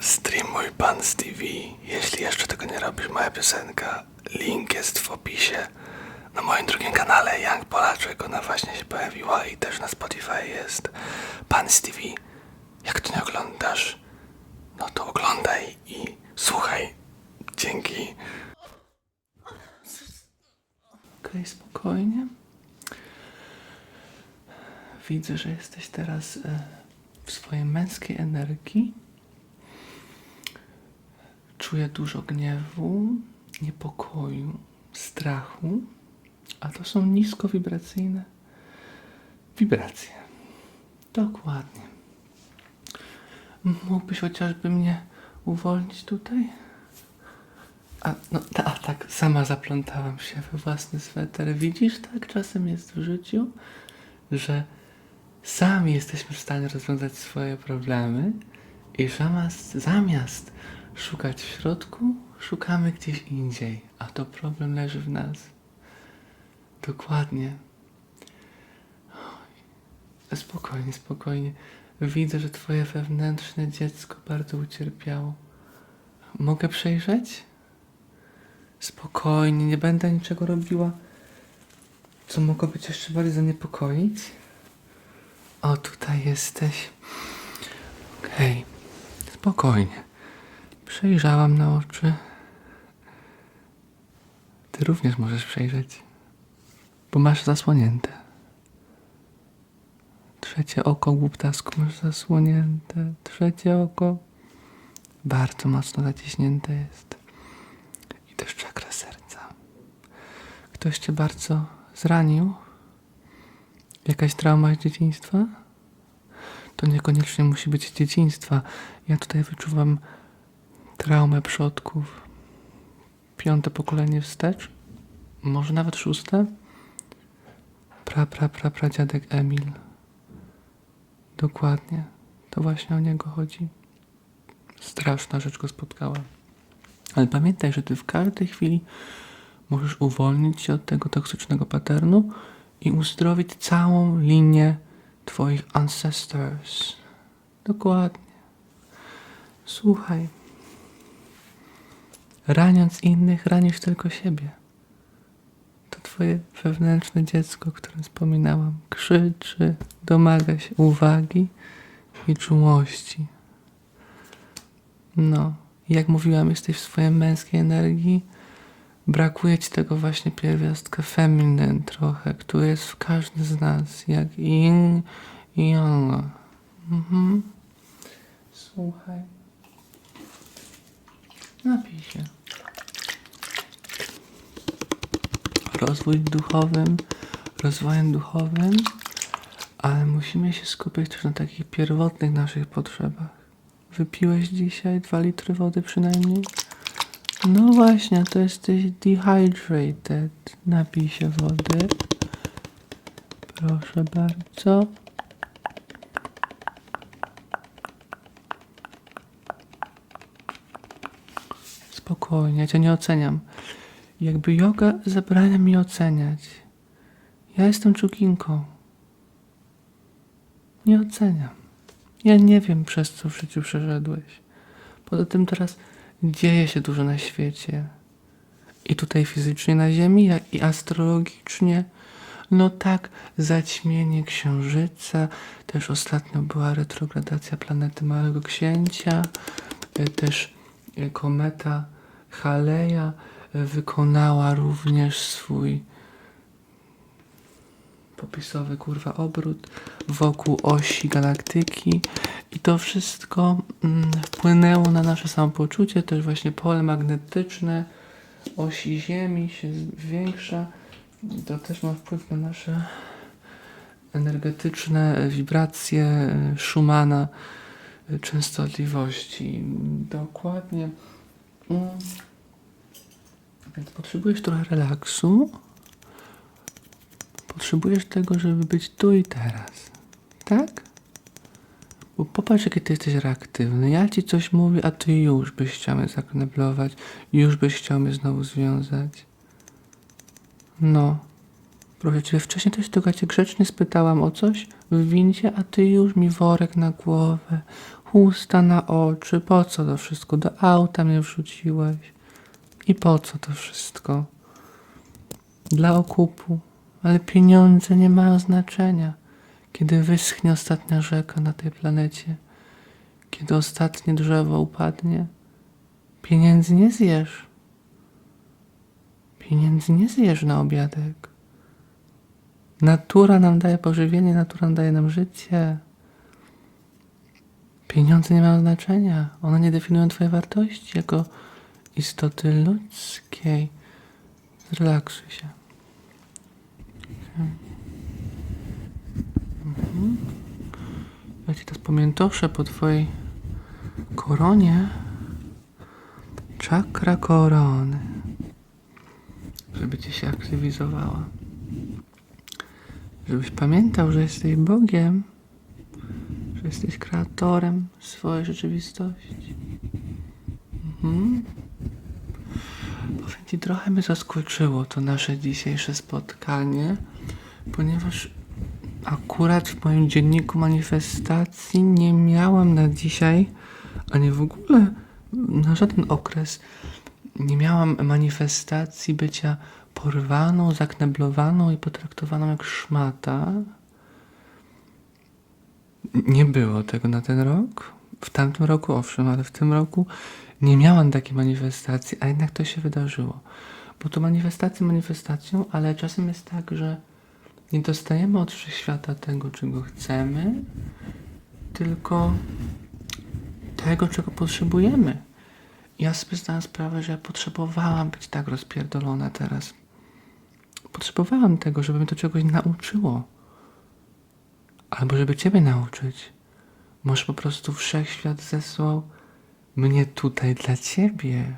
Streamuj pan z TV. Jeśli jeszcze tego nie robisz, moja piosenka. Link jest w opisie. Na moim drugim kanale Young Polaczek ona właśnie się pojawiła i też na Spotify jest pan z TV. Jak to nie oglądasz, no to oglądaj i słuchaj. Dzięki. Okej, spokojnie. Widzę, że jesteś teraz e, w swojej męskiej energii. Czuję dużo gniewu, niepokoju, strachu, a to są niskowibracyjne wibracje. Dokładnie. Mógłbyś chociażby mnie uwolnić tutaj? A, no, ta, tak, sama zaplątałam się we własny sweter. Widzisz, tak czasem jest w życiu, że sami jesteśmy w stanie rozwiązać swoje problemy i zamiast, zamiast szukać w środku, szukamy gdzieś indziej, a to problem leży w nas. Dokładnie. Oj, Spokojnie, spokojnie. Widzę, że twoje wewnętrzne dziecko bardzo ucierpiało. Mogę przejrzeć? Spokojnie, nie będę niczego robiła, co mogłoby cię jeszcze bardziej zaniepokoić. O, tutaj jesteś. Okej, spokojnie. Przejrzałam na oczy. Ty również możesz przejrzeć, bo masz zasłonięte. Trzecie oko, głuptasku, masz zasłonięte. Trzecie oko bardzo mocno zaciśnięte jest. I też czakra serca. Ktoś cię bardzo zranił? Jakaś trauma z dzieciństwa? To niekoniecznie musi być dzieciństwa. Ja tutaj wyczuwam traumę przodków. Piąte pokolenie wstecz? Może nawet szóste? Pra, pra, pra, pra dziadek Emil. Dokładnie. To właśnie o niego chodzi. Straszna rzecz go spotkała. Ale pamiętaj, że ty w każdej chwili możesz uwolnić się od tego toksycznego paternu i uzdrowić całą linię twoich ancestors. Dokładnie. Słuchaj. Raniąc innych, ranisz tylko siebie. To twoje wewnętrzne dziecko, o którym wspominałam, krzyczy, domaga się uwagi i czułości. No, jak mówiłam, jesteś w swojej męskiej energii. Brakuje ci tego właśnie pierwiastka feminine trochę, który jest w każdym z nas, jak yin i yang. Mhm. Słuchaj. Napij się. Rozwój duchowym, rozwojem duchowym, ale musimy się skupić też na takich pierwotnych naszych potrzebach. Wypiłeś dzisiaj dwa litry wody przynajmniej? No właśnie, to jesteś dehydrated. Napij się wody. Proszę bardzo. Spokojnie, cię nie oceniam. Jakby yoga zabrania mi oceniać. Ja jestem czukinką. Nie oceniam. Ja nie wiem, przez co w życiu przeszedłeś. Poza tym teraz dzieje się dużo na świecie. I tutaj fizycznie na Ziemi, jak i astrologicznie. No tak, zaćmienie księżyca, też ostatnio była retrogradacja planety Małego Księcia, e, też e, kometa Haleja wykonała również swój popisowy kurwa obrót wokół osi galaktyki i to wszystko mm, wpłynęło na nasze samopoczucie, też właśnie pole magnetyczne osi Ziemi się zwiększa. To też ma wpływ na nasze energetyczne wibracje e, Schumana e, częstotliwości. Dokładnie. Mm. Więc potrzebujesz trochę relaksu. Potrzebujesz tego, żeby być tu i teraz. Tak? Bo popatrz, jaki ty jesteś reaktywny. Ja ci coś mówię, a ty już byś chciał mnie zakneblować. Już byś chciał mnie znowu związać. No. Proszę cię, wcześniej też tylko cię grzecznie spytałam o coś w windzie, a ty już mi worek na głowę. chusta na oczy, po co to wszystko? Do auta mnie wrzuciłeś. I po co to wszystko? Dla okupu. Ale pieniądze nie mają znaczenia. Kiedy wyschnie ostatnia rzeka na tej planecie, kiedy ostatnie drzewo upadnie, pieniędzy nie zjesz. Pieniędzy nie zjesz na obiadek. Natura nam daje pożywienie, natura nam daje nam życie. Pieniądze nie mają znaczenia. One nie definiują Twojej wartości jako istoty ludzkiej. Zrelaksuj się. Mhm. Ja Ci teraz pamiętoszę po Twojej koronie. Czakra korony. Żeby Ci się aktywizowała. Żebyś pamiętał, że jesteś Bogiem że jesteś kreatorem swojej rzeczywistości. Mhm. Powiem Ci, trochę mnie zaskoczyło to nasze dzisiejsze spotkanie, ponieważ akurat w moim dzienniku manifestacji nie miałam na dzisiaj, ani w ogóle na żaden okres, nie miałam manifestacji bycia porwaną, zakneblowaną i potraktowaną jak szmata, nie było tego na ten rok. W tamtym roku owszem, ale w tym roku nie miałam takiej manifestacji, a jednak to się wydarzyło. Bo to manifestacje manifestacją, ale czasem jest tak, że nie dostajemy od wszechświata tego, czego chcemy, tylko tego, czego potrzebujemy. Ja sobie zdałam sprawę, że ja potrzebowałam być tak rozpierdolona teraz. Potrzebowałam tego, żeby mnie to czegoś nauczyło. Albo żeby Ciebie nauczyć. Może po prostu wszechświat zesłał mnie tutaj dla Ciebie.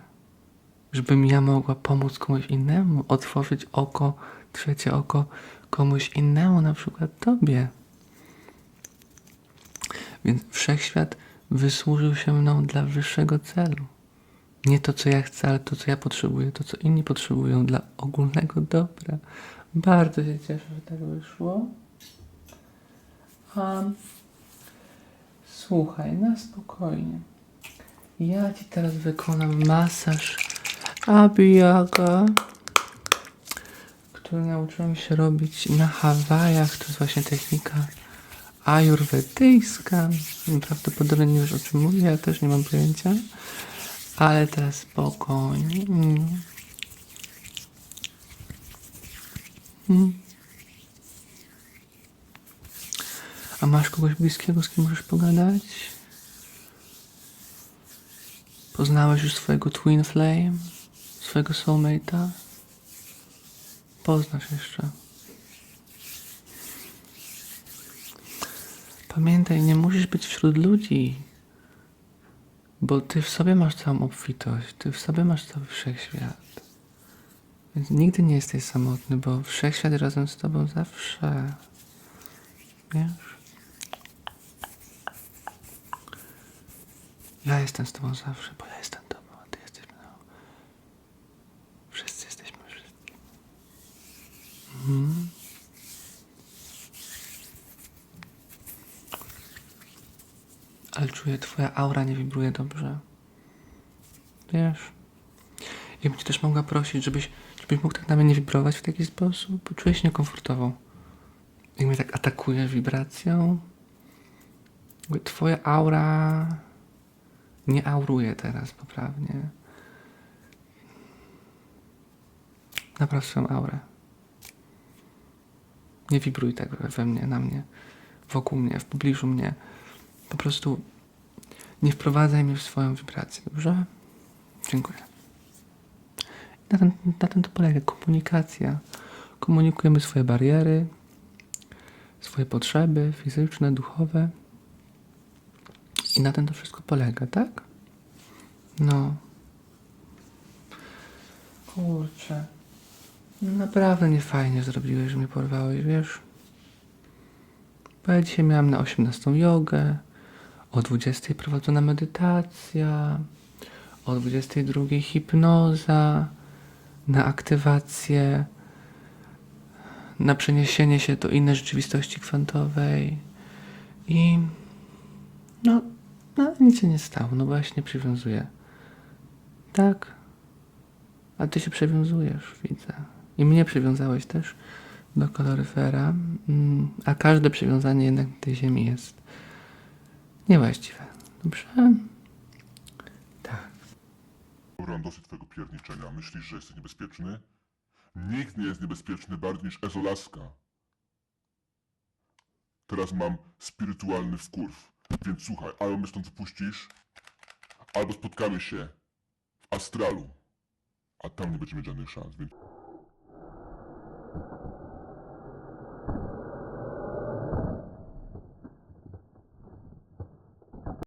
Żebym ja mogła pomóc komuś innemu, otworzyć oko, trzecie oko komuś innemu, na przykład Tobie. Więc wszechświat wysłużył się mną dla wyższego celu. Nie to, co ja chcę, ale to, co ja potrzebuję, to, co inni potrzebują dla ogólnego dobra. Bardzo się cieszę, że tak wyszło. Um, słuchaj, na spokojnie. Ja ci teraz wykonam masaż Abiyaka, który nauczyłem się robić na Hawajach. To jest właśnie technika ajurwedyjska. Prawdopodobnie nie wiesz o czym mówię, ja też nie mam pojęcia. Ale teraz spokojnie. Mm. Mm. A masz kogoś bliskiego, z kim możesz pogadać? Poznałeś już swojego twin flame? Swojego soulmate'a? Poznasz jeszcze. Pamiętaj, nie musisz być wśród ludzi, bo ty w sobie masz całą obfitość, ty w sobie masz cały wszechświat. Więc nigdy nie jesteś samotny, bo wszechświat razem z tobą zawsze. Wiesz? Ja jestem z tobą zawsze, bo ja jestem tobą, a ty jesteś mną. Wszyscy jesteśmy wszyscy. Mhm. Ale czuję, twoja aura nie wibruje dobrze. Wiesz? Ja bym cię też mogła prosić, żebyś, żebyś mógł tak na mnie nie wibrować w taki sposób, bo czuję się niekomfortowo. Jak mnie tak atakujesz wibracją. Twoja aura nie auruje teraz poprawnie. Napraw aurę. Nie wibruj tak we mnie, na mnie, wokół mnie, w pobliżu mnie. Po prostu nie wprowadzaj mnie w swoją wibrację, dobrze? Dziękuję. Na tym, na tym to polega komunikacja. Komunikujemy swoje bariery, swoje potrzeby fizyczne, duchowe. I na tym to wszystko polega, tak? No. Kurczę. No naprawdę nie fajnie zrobiłeś, że mnie porwałeś, wiesz? Bo ja dzisiaj miałam na 18 jogę, o 20 prowadzona medytacja, o 22 hipnoza, na aktywację, na przeniesienie się do innej rzeczywistości kwantowej. I no, No, nic się nie stało, no bo ja się nie przywiązuję. Tak. A ty się przywiązujesz, widzę. I mnie przywiązałeś też do kaloryfera, mm, a każde przywiązanie jednak na tej ziemi jest niewłaściwe. Dobrze? Tak. Mam dosyć twojego pierniczenia. Myślisz, że jesteś niebezpieczny? Nikt nie jest niebezpieczny bardziej niż Ezolaska. Teraz mam spirytualny wkurw. Więc słuchaj, albo mnie stąd wypuścisz, albo spotkamy się w astralu. A tam nie będziemy żadnych szans, więc...